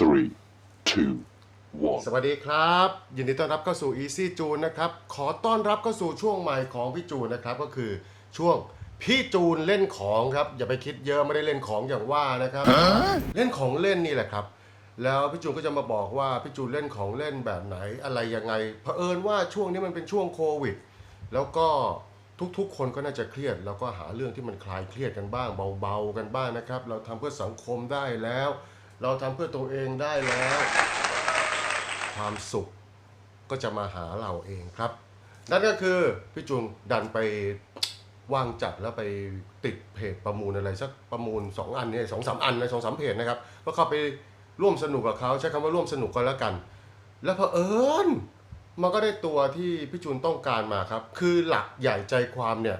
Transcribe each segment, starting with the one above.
three, two, one. สวัสดีครับ ยินดีต้อนรับเข้าสู่ Easy จูนนะครับ ขอต้อนรับเข้าสู่ช่วงใหม่ของพี่จูนนะครับ ก็คือช่วงพี่จูนเล่นของครับ อย่าไปคิดเยอะไม่ได้เล่นของอย่างว่านะครับ เล่นของเล่นนี่แหละครับ แล้วพี่จูนก็จะมาบอกว่าพี่จูนเล่นของเล่นแบบไหนอะไรยังไงเผอิญว่าช่วงนี้มันเป็นช่วงโควิด แล้วก็ทุกๆ คนก็น่าจะเครียด แล้วก็หาเรื่องที่มันคลายเครียดกันบ้าง เบาๆกันบ้างนะครับ เราทำเพื่อสังคมได้แล้ว เราทำเพื่อตัวเองได้แล้ว ความสุขก็จะมาหาเราเองครับ นั่นก็คือพี่จุงดันไปว่างจัดแล้วไปติดเพจประมูลอะไรสักประมูล 2 อันเนี่ยสองสามอันนะสองสามเพจนะครับก็เข้าไปร่วมสนุกกับเขาใช้คำว่าร่วมสนุกก็แล้วกัน แล้วเผอิญมันก็ได้ตัวที่พี่จูนต้องการมาครับ คือหลักใหญ่ใจความเนี่ย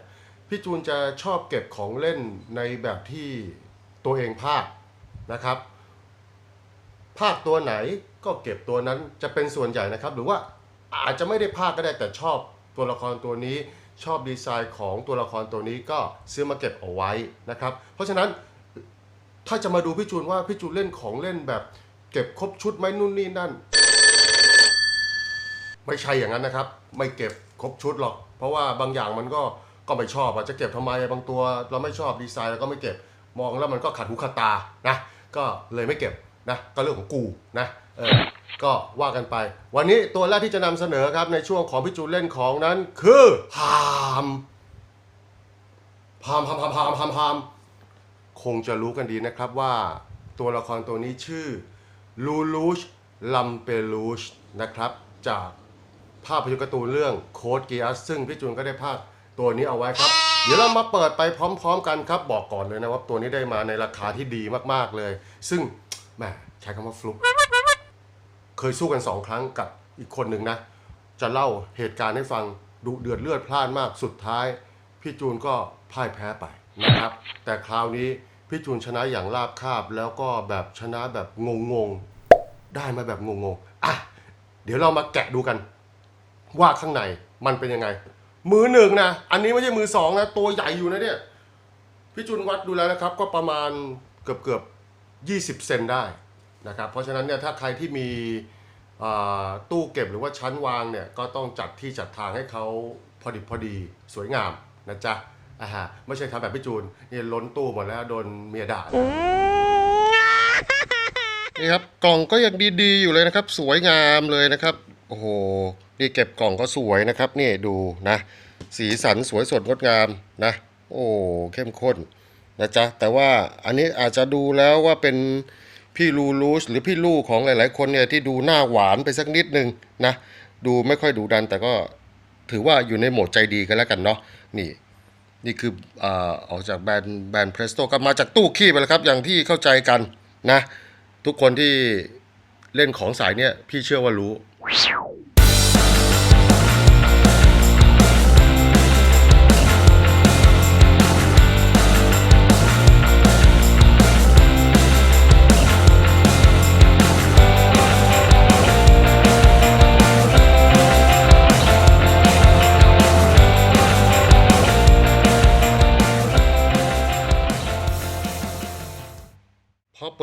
พี่จูนจะชอบเก็บของเล่นในแบบที่ตัวเองภาคนะครับ ภาคตัวไหนก็เก็บตัวนั้นจะเป็นส่วนใหญ่นะครับ หรือว่าอาจจะไม่ได้ภาคก็ได้แต่ชอบตัวละครตัวนี้ ชอบดีไซน์ของตัวละครตัวนี้ก็ซื้อมาเก็บเอาไว้นะครับ เพราะฉะนั้นถ้าจะมาดูพี่จูนว่าพี่จูนเล่นของเล่นแบบเก็บครบชุดไหมนู่นนี่นั่น ไม่ใช่อย่างนั้นนะครับ ไม่เก็บครบชุดหรอก เพราะว่าบางอย่างมันก็ก็ไม่ชอบอจะเก็บทำไมบางตัว เราไม่ชอบดีไซน์แล้วก็ไม่เก็บมองแล้วมันก็ขัดหูขัดตานะก็เลยไม่เก็บ นะก็เรื่องของกูนะเออก็ว่ากันไป วันนี้ตัวแรกที่จะนำเสนอครับในช่วงของพี่จูนเล่นของนั้นคือพามพามพามพามพามพามพามคงจะรู้กันดีนะครับว่าตัวละครตัวนี้ชื่อลูลูชลัมเปลูชนะครับจากภาพยนตร์การ์ตูนเรื่องโค้ดเกียร์ซึ่งพี่จูนก็ได้ภาคตัวนี้เอาไว้ครับ เดี๋ยวเรามาเปิดไปพร้อม ๆ กันครับ บอกก่อนเลยนะว่าตัวนี้ได้มาในราคาที่ดีมากๆเลย ซึ่ง แหมใช้คำว่าฟลุกเคยสู้กันสองครั้งกับอีกคนหนึ่งนะ จะเล่าเหตุการณ์ให้ฟังดุเดือดเลือดพล่านมากสุดท้าย พี่จูนก็พ่ายแพ้ไปนะครับ แต่คราวนี้พี่จูนชนะอย่างราบคาบ แล้วก็แบบชนะแบบงงๆ ได้มาแบบงงๆอะเดี๋ยวเรามาแกะดูกัน ว่าข้างในมันเป็นยังไง มือหนึ่งนะอันนี้ไม่ใช่มือสองนะตัวใหญ่อยู่นะเนี่ยพี่จุนวัดดูแล้วนะครับ ก็ประมาณเกือบเกือบ ยี่สิบเซนได้นะครับ เพราะฉะนั้นเนี่ยถ้าใครที่มีตู้เก็บหรือว่าชั้นวางเนี่ยก็ต้องจัดที่จัดทางให้เขาพอดิบพอดีสวยงามนะจ๊ะอ่าฮะไม่ใช่ทำแบบพี่จูนนี่ล้นตู้หมดแล้วโดนเมียด่านะนี่ครับกล่องก็ยังดีๆอยู่เลยนะครับ สวยงามเลยนะครับโอ้โหนี่เก็บกล่องก็สวยนะครับนี่ดูนะ สีสันสวยสดงดงามนะ โอ้เข้มข้น นะจ๊ะแต่ว่าอันนี้อาจจะดูแล้วว่าเป็นพี่ลูลูสหรือพี่ลูกของหลาย ๆ คนเนี่ยที่ดูหน้าหวานไปสักนิดนึงนะดูไม่ค่อยดูดันแต่ก็ถือว่าอยู่ในโหมดใจดีกันแล้วกันเนาะนี่นี่คืออออกจากแบรนด์แบรนด์เพรสโตก็มาจากตู้ขี้ไปแล้วครับอย่างที่เข้าใจกันนะ ทุกคนที่เล่นของสายเนี่ยพี่เชื่อว่ารู้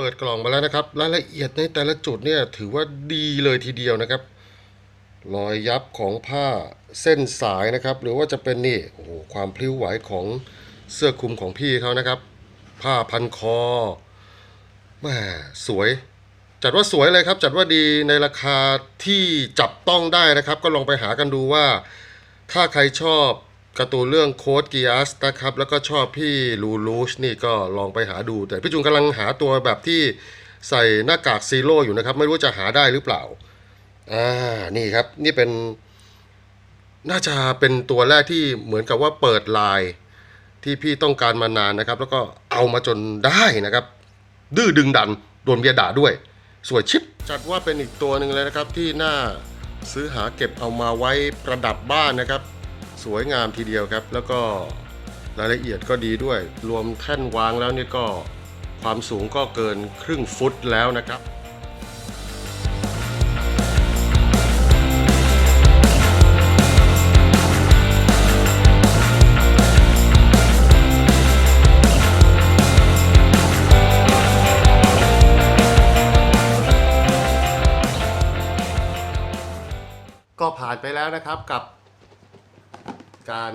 ปิดกล่องมาแล้วนะครับ รายละเอียดในแต่ละจุดเนี่ยถือว่าดีเลยทีเดียวนะครับ รอยยับของผ้าเส้นสายนะครับ หรือว่าจะเป็นนี่โอ้โหความพลิ้วไหวของเสื้อคลุมของพี่เขานะครับ ผ้าพันคอแม่สวย จัดว่าสวยเลยครับ จัดว่าดีในราคาที่จับต้องได้นะครับ ก็ลองไปหากันดูว่า ถ้าใครชอบ การ์ตูนเรื่องโค้ดกีอัสนะครับ แล้วก็ชอบพี่ลูลูชนี่ก็ลองไปหาดู แต่พี่จุนกำลังหาตัวแบบที่ใส่หน้ากากซีโร่อยู่นะครับ ไม่รู้จะหาได้หรือเปล่า อ่า นี่ครับ นี่เป็น น่าจะเป็นตัวแรกที่เหมือนกับว่าเปิดลายที่พี่ต้องการมานานนะครับ แล้วก็เอามาจนได้นะครับ ดื้อดึงดัน โดนเบียด่าด้วย สวยชิป จัดว่าเป็นอีกตัวหนึ่งเลยนะครับที่น่าซื้อหาเก็บเอามาไว้ประดับบ้านนะครับ วยงามทีเดียวครับ แล้วก็รายละเอียดก็ดีด้วย รวมแท่นวางแล้วนี่ก็ความสูงก็เกินครึ่งฟุตแล้วนะครับก็ผ่านไปแล้วนะครับกับ การ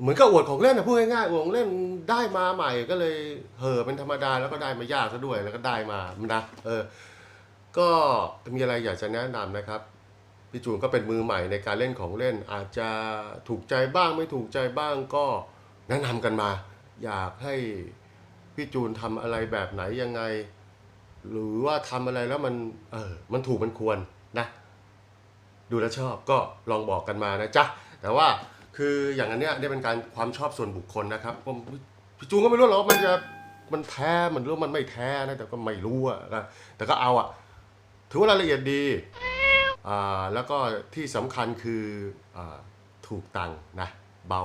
เหมือนกับอวดของเล่นนะพูดง่ายๆอวดของเล่นได้มาใหม่ก็เลยเห่อเป็นธรรมดาแล้วก็ได้มายากซะด้วยแล้วก็ได้มานะเออ ก็มีอะไรอยากจะแนะนำนะครับพี่จูนก็เป็นมือใหม่ในการเล่นของเล่น อาจจะถูกใจบ้างไม่ถูกใจบ้างก็แนะนำกันมา อยากให้พี่จูนทำอะไรแบบไหนยังไง หรือว่าทำอะไรแล้วมันเออมันถูกมันควรนะ ดูแลชอบก็ลองบอกกันมานะจ๊ะ แต่ว่าคืออย่างอันเนี้ยเนี่ยเป็นการความชอบส่วนบุคคลนะครับผมพี่จูนก็ไม่รู้หรอกว่ามันจะมันแท้มันรู้มันไม่แท้นะแต่ก็ไม่รู้อะนะแต่ก็เอาอะถือว่ารายละเอียดดีอ่าแล้วก็ที่สำคัญคืออาถูกตังค์นะเบา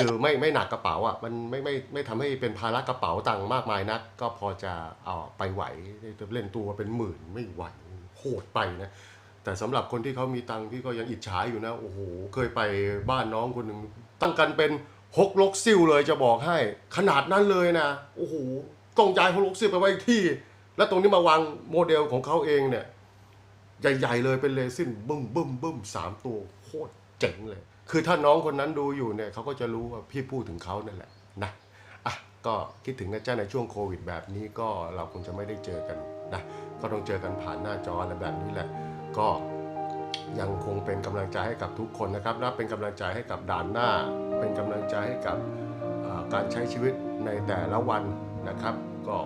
คือไม่ไม่หนักกระเป๋าอะมันไม่ไม่ไม่ทำให้เป็นภาระกระเป๋าตังค์มากมายนัก ก็พอจะเอาไปไหวเล่นตัวเป็นหมื่นไม่ไหวโหดไปนะ แต่สำหรับคนที่เขามีตังค์พี่ก็ยังอิจฉาอยู่นะโอ้โหเคยไปบ้านน้องคนหนึ่งตั้งกันเป็นหกลกซิ่วเลยจะบอกให้ ขนาดนั้นเลยนะโอ้โหต้องย้ายหกลกซิ่วไปไว้ที่ แล้วตรงนี้มาวางโมเดลของเขาเองเนี่ยใหญ่ๆเลยเป็นเลซินบึ้มบึ้มบึ้มสามตัวโคตรเจ๋งเลย คือถ้าน้องคนนั้นดูอยู่เนี่ยเขาก็จะรู้ว่าพี่พูดถึงเขานั่นแหละนะอะก็คิดถึงนะจ๊ะในช่วงโควิดแบบนี้ก็เราคงจะไม่ได้เจอกันนะก็ต้องเจอกันผ่านหน้าจออะไรแบบนี้แหละ ก็ยังคงเป็นกำลังใจให้กับทุกคนนะครับและเป็นกำลังใจให้กับด่านหน้า เป็นกำลังใจให้กับการใช้ชีวิตในแต่ละวันนะครับ ก็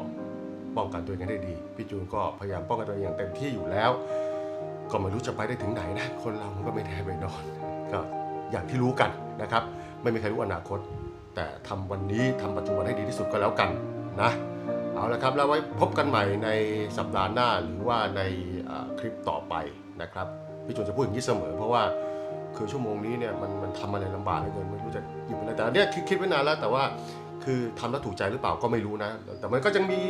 ป้องกันตัวเองให้ได้ดีพี่จูนก็พยายามป้องกันตัวเองอย่างเต็มที่อยู่แล้ว ก็ไม่รู้จะไปได้ถึงไหนนะคนเราก็ไม่แท้ไม่นอนก็อย่างที่รู้กันนะครับ ไม่มีใครรู้อนาคต แต่ทำวันนี้ทำปัจจุบันให้ดีที่สุดก็แล้วกันนะ เอาละครับแล้วไว้พบกันใหม่ในสัปดาห์หน้าหรือว่าในคลิปต่อไปนะครับพี่จุนจะพูดอย่างนี้เสมอ เพราะว่าคือชั่วโมงนี้เนี่ยมันมันทำอะไรลำบากเหลือเกินไม่รู้จะหยิบอะไรแต่อันเนี้ยคิดคิดไว้นานแล้วแต่ว่าคือทำแล้วถูกใจหรือเปล่าก็ไม่รู้นะ แต่มันก็ยังมี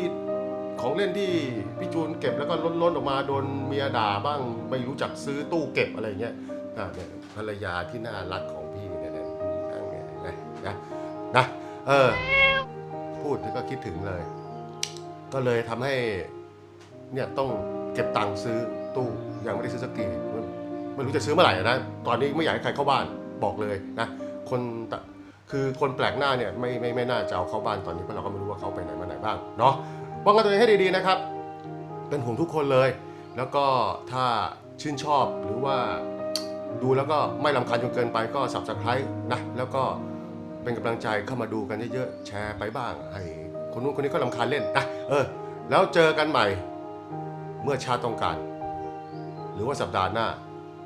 ของเล่นที่พี่จูนเก็บแล้วก็ล้นๆออกมาโดนเมียด่าบ้างไม่รู้จักซื้อตู้เก็บอะไรเงี้ยเนี่ยภรรยาที่น่ารักของพี่เนี่ยนะนั่งนี่ยนะนะนะเออพูดแล้วก็คิดถึงเลย ก็เลยทำให้เนี่ยต้องเก็บตังค์ซื้อตู้ยังไม่ได้ซื้อสักทีไม่ไม่รู้จะซื้อเมื่อไหร่นะตอนนี้ไม่อยากให้ใครเข้าบ้านบอกเลยนะคนคือคนแปลกหน้าเนี่ยไม่ไม่ไม่น่าจะเอาเข้าบ้านตอนนี้เพราะเราก็ไม่รู้ว่าเขาไปไหนมาไหนบ้างเนาะป้องกันตัวเองให้ดีๆนะครับ เป็นห่วงทุกคนเลย แล้วก็ถ้าชื่นชอบหรือว่าดูแล้วก็ไม่ลำคาญจนเกินไปก็ subscribe นะแล้วก็เป็นกำลังใจเข้ามาดูกันเยอะๆแชร์ไปบ้างให้ คนนู้นคนนี้ก็ลำคาญเล่นนะเออ แล้วเจอกันใหม่ เมื่อชาติต้องการ หรือว่าสัปดาห์หน้า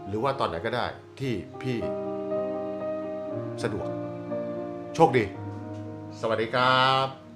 หรือว่าตอนไหนก็ได้ที่พี่สะดวก โชคดี สวัสดีครับ